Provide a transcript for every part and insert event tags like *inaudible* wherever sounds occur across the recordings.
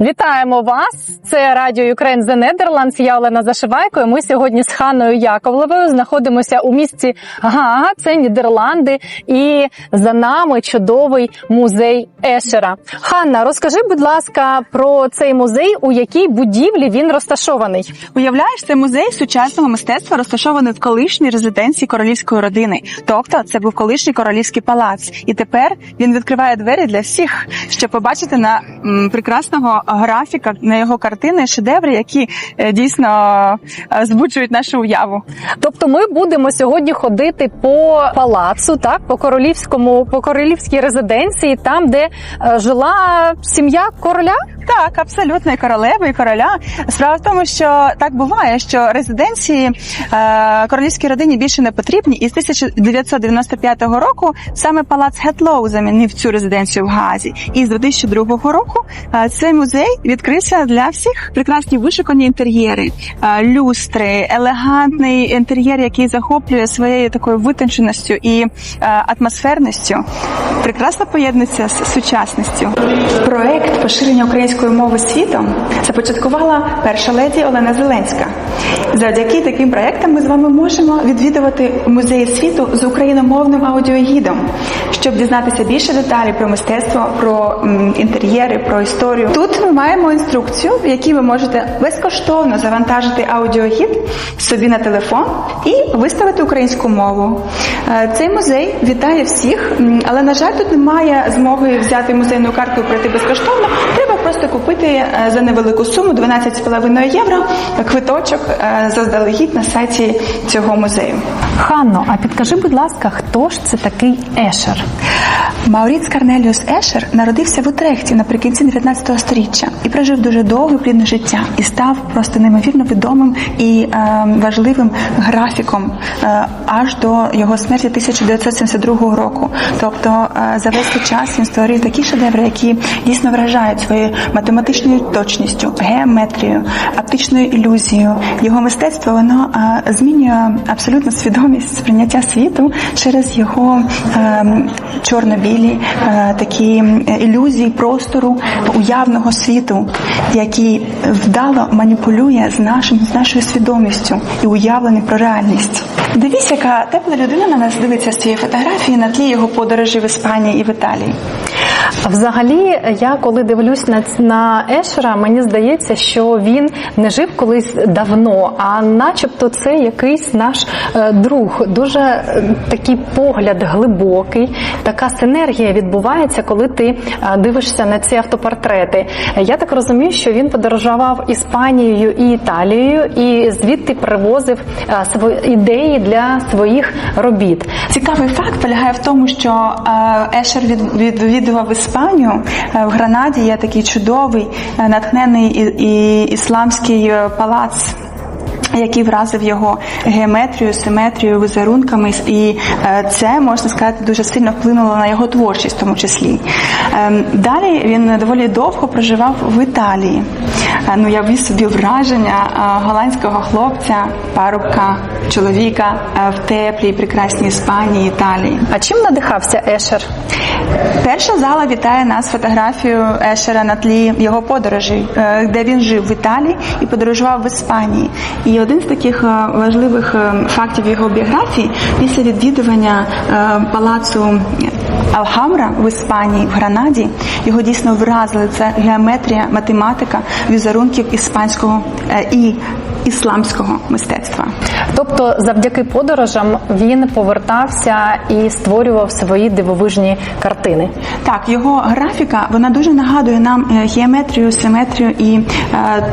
Вітаємо вас! Це Радіо Ukraine The Netherlands. Я Олена Зашивайко. і Ми сьогодні з Ханною Яковлевою знаходимося у місті Гага, це Нідерланди, і за нами чудовий музей Ешера. Ханна, розкажи, будь ласка, про цей музей, у якій будівлі він розташований. Уявляєш, це музей сучасного мистецтва розташований в колишній резиденції королівської родини. Тобто, це був колишній королівський палац, і тепер він відкриває двері для всіх, щоб побачити на м, прекрасного графіка, на його картини, шедеври, які е, дійсно е, збуджують нашу уяву. Тобто, ми будемо сьогодні ходити по палацу, так по королівському, по королівській резиденції, там, де е, жила сім'я короля. Так, абсолютно і королеви, і короля. Справа в тому, що так буває, що резиденції е, королівській родині більше не потрібні, і з 1995 року саме палац Гетлоу замінив цю резиденцію в Газі. І з 2002 року е, цей музей відкрився для всіх. Прекрасні вишукані інтер'єри, е, люстри, елегантний інтер'єр, який захоплює своєю такою витонченістю і е, атмосферністю. Прекрасно поєднується з сучасністю. Проект поширення української мови світом започаткувала перша леді Олена Зеленська. Завдяки таким проектам ми з вами можемо відвідувати музеї світу з україномовним аудіогідом, щоб дізнатися більше деталей про мистецтво, про інтер'єри, про історію. Тут ми маємо інструкцію, в якій ви можете безкоштовно завантажити аудіогід собі на телефон і виставити українську мову. Е, Цей музей вітає всіх, але на жаль, тут немає змоги взяти музейну картку і пройти безкоштовно. Просто купити е, за невелику суму 12,5 євро квиточок е, заздалегідь на сайті цього музею. Ханно, а підкажи, будь ласка, хто ж це такий Ешер? Мауріц Карнеліус Ешер народився в Утрехті наприкінці 19 століття і прожив дуже довге плідне життя і став просто неймовірно відомим і е, важливим графіком е, аж до його смерті 1972 року. Тобто е, за весь цей час він створив такі шедеври, які дійсно вражають своєю математичною точністю, геометрією, оптичною ілюзією. Його мистецтво воно е, змінює абсолютно свідомість сприйняття світу через його е, чорно-білі е, такі ілюзії простору уявного світу, який вдало маніпулює з нашим з нашою свідомістю і уявлений про реальність. Дивіться, яка тепла людина на нас дивиться з цієї фотографії на тлі його подорожі в Іспанії і в Італії. Взагалі, я коли дивлюсь на, на Ешера, мені здається, що він не жив колись давно, а начебто це якийсь наш е, друг. Дуже е, такий погляд глибокий, така синергія відбувається, коли ти е, дивишся на ці автопортрети. Я так розумію, що він подорожував Іспанією і Італією, і звідти привозив свої ідеї для своїх робіт. Цікавий факт полягає в тому, що Ешер від, відвідував Іспанію. Е, В Гранаді є такий чудовий, е, натхнений і ісламський е, палац. Який вразив його геометрію, симетрію, візерунками, і е, це можна сказати дуже сильно вплинуло на його творчість, в тому числі. Ем, Далі він доволі довго проживав в Італії. Е, Ну я віз собі враження е, голландського хлопця, парубка, чоловіка в теплій, прекрасній Іспанії, Італії. А чим надихався Ешер? Перша зала вітає нас фотографію Ешера на тлі його подорожей, е, де він жив в Італії і подорожував в Іспанії. І один з таких е, важливих е, фактів його біографії після відвідування е, палацу Алхамра в Іспанії, в Гранаді, його дійсно вразили. Це геометрія, математика, візерунків іспанського і ісламського мистецтва. Тобто, завдяки подорожам він повертався і створював свої дивовижні картини. Так, його графіка вона дуже нагадує нам е, геометрію, симетрію і е,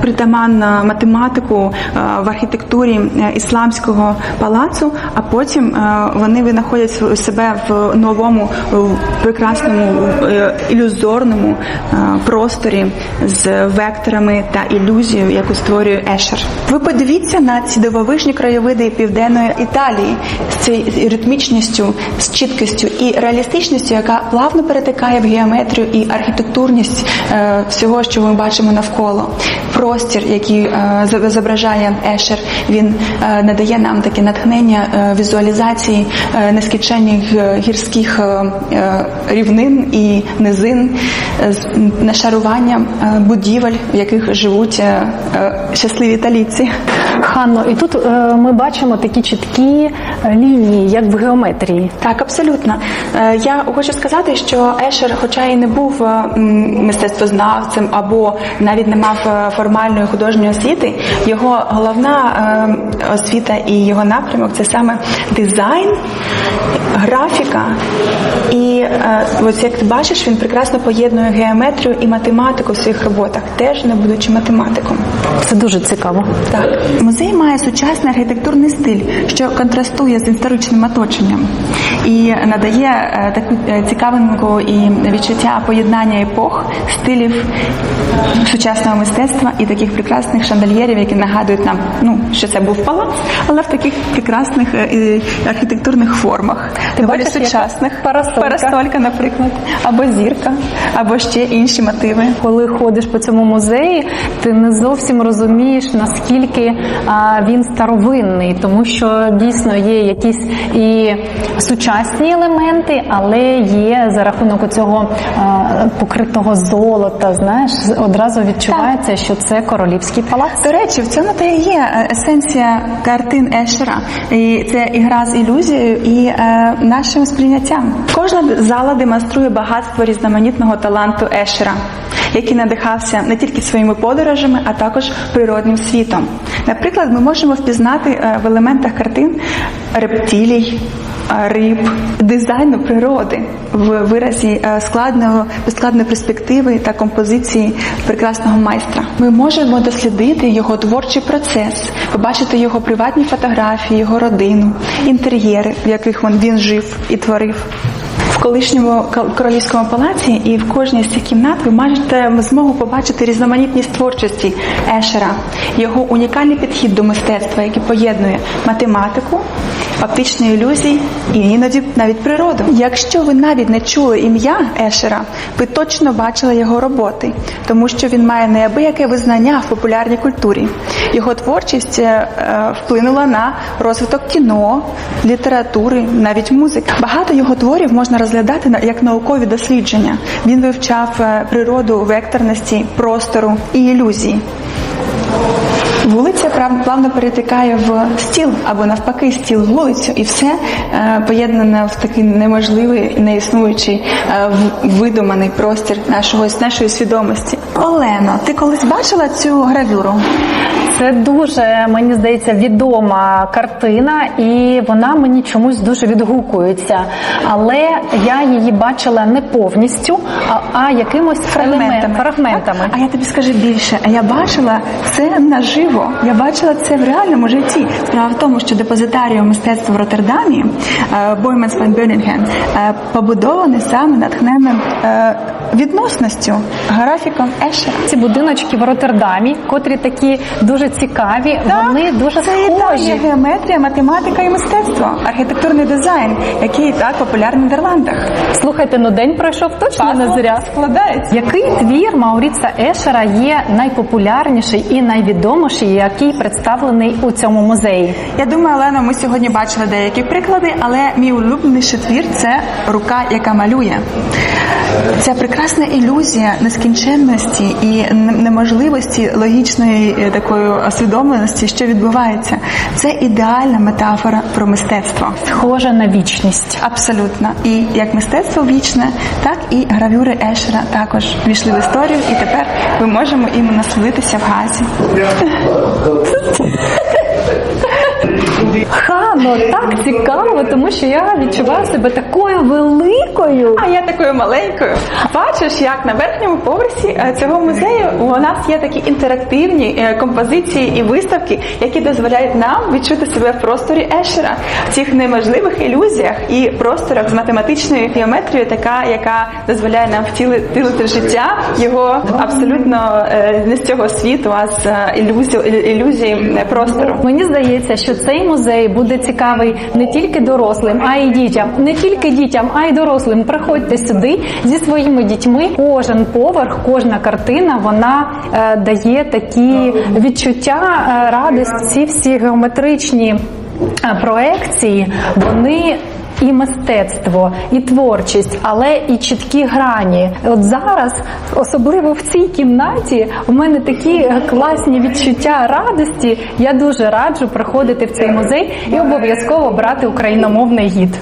притаманну математику е, в архітектурі е, ісламського палацу. А потім е, вони винаходять себе в новому в прекрасному е, ілюзорному е, просторі з векторами та ілюзією, яку створює Ешер. Ви подивіться на ці дивовижні краєвиди південної Італії з цією ритмічністю, з чіткістю і реалістичністю, яка плавно перетикає в геометрію і архітектурність е, всього, що ми бачимо навколо. Простір, який е, зображає Ешер, він е, надає нам таке натхнення е, візуалізації е, нескінченних е, гірських е, е, рівнин і низин, е, з- нашарування е, будівель, в яких живуть е, е, щасливі італійці. Ханно, і тут е, ми бачимо такі чіткі е, лінії, як в геометрії. Так, абсолютно. Е, Я хочу сказати, що Ешер, хоча і не був е, мистецтвознавцем або навіть не мав е, формальної художньої освіти, його головна е, освіта і його напрямок це саме дизайн, графіка. І е, ось як ти бачиш, він прекрасно поєднує геометрію і математику в своїх роботах, теж не будучи математиком. Це дуже цікаво. Так, музей має сучасний архітектурний стиль, що контрастує з історичним оточенням і надає е, таку е, цікавинку і відчуття поєднання епох, стилів сучасного мистецтва і таких прекрасних шандальєрів, які нагадують нам, ну що це був палац, але в таких прекрасних е, архітектурних формах, доволі бачиш, сучасних парасолька. парасолька, наприклад, або зірка, або ще інші мотиви. Коли ходиш по цьому музеї, ти не зовсім розумієш, наскільки а, він старовинний, тому що дійсно є якісь і сучасні елементи, але є за рахунок цього покритого золота. Знаєш, одразу відчувається, що це королівський палац. До речі, в цьому та і є е, есенція картин Ешера. І це і гра з ілюзією, і е, нашим сприйняттям. Кожна зала демонструє багатство різноманітного таланту Ешера, який надихався не тільки своїми подорожами, а також природним світом. Наприклад, ми можемо впізнати е, в елементах картин рептилій. е, Риб, дизайну природи в виразі е, складного складної перспективи та композиції прекрасного майстра. Ми можемо дослідити його творчий процес, побачити його приватні фотографії, його родину, інтер'єри, в яких він, він жив і творив. Колишньому королівському палаці і в кожній з цих кімнат ви маєте змогу побачити різноманітність творчості Ешера, його унікальний підхід до мистецтва, який поєднує математику, оптичні ілюзії і іноді навіть природу. Якщо ви навіть не чули ім'я Ешера, ви точно бачили його роботи, тому що він має неабияке визнання в популярній культурі. Його творчість е, вплинула на розвиток кіно, літератури, навіть музики. Багато його творів можна розглядати на- як наукові дослідження. Він вивчав е, природу векторності, простору і ілюзії. Вулиця плавно перетикає в стіл або навпаки стіл вулицю, і все е, поєднане в такий неможливий, неіснуючий, е, видуманий простір нашого нашої свідомості. Олено, ти колись бачила цю гравюру? Це дуже мені здається відома картина, і вона мені чомусь дуже відгукується. Але я її бачила не повністю, а, а якимось елемент- фрагментами. А я тобі скажу більше. А я бачила це наживо. Я бачила це в реальному житті. Справа в тому, що депозитаріум мистецтва в Роттердамі Бойманс Ван Бюрнінген побудований саме натхненим е, відносністю, графіком Ешера. Ці будиночки в Роттердамі, котрі такі дуже цікаві, Так, вони дуже це схожі. геометрія, математика і мистецтво, архітектурний дизайн, який так популярний в Нідерландах. Слухайте, ну день пройшов точно не зря. складається. Який твір Мауріца Ешера є найпопулярніший і найвідоміший, який представлений у цьому музеї? Я думаю, Олено, ми сьогодні бачили деякі приклади, але мій улюбленіший твір це рука, яка малює. Ця прекрасна ілюзія нескінченності і неможливості логічної е, такої освідомленості, що відбувається. Це ідеальна метафора про мистецтво. Схоже на вічність. Абсолютно. І як мистецтво вічне, так і гравюри Ешера також війшли в історію, і тепер ми можемо іми насолитися в газі. *laughs* Хано, так цікаво, тому що я відчуваю себе такою великою. А я такою маленькою. Бачиш, як на верхньому поверсі е, цього музею у нас є такі інтерактивні е, композиції і виставки, які дозволяють нам відчути себе в просторі Ешера, в цих неможливих ілюзіях і просторах з математичною геометрією, така яка дозволяє нам втілити життя його абсолютно е, не з цього світу, а з ілюзії, ілюзії простору. Мені здається, що цей музей буде цікавий не тільки дорослим, а й дітям. Не тільки дітям, а й дорослим. Приходьте сюди зі своїми дітьми. Кожен поверх, кожна картина вона е, дає такі відчуття е, радості. Всі геометричні е, проекції вони. І мистецтво, і творчість, але і чіткі грані. От зараз, особливо в цій кімнаті, у мене такі класні відчуття радості. Я дуже раджу приходити в цей музей і обов'язково брати україномовний гід.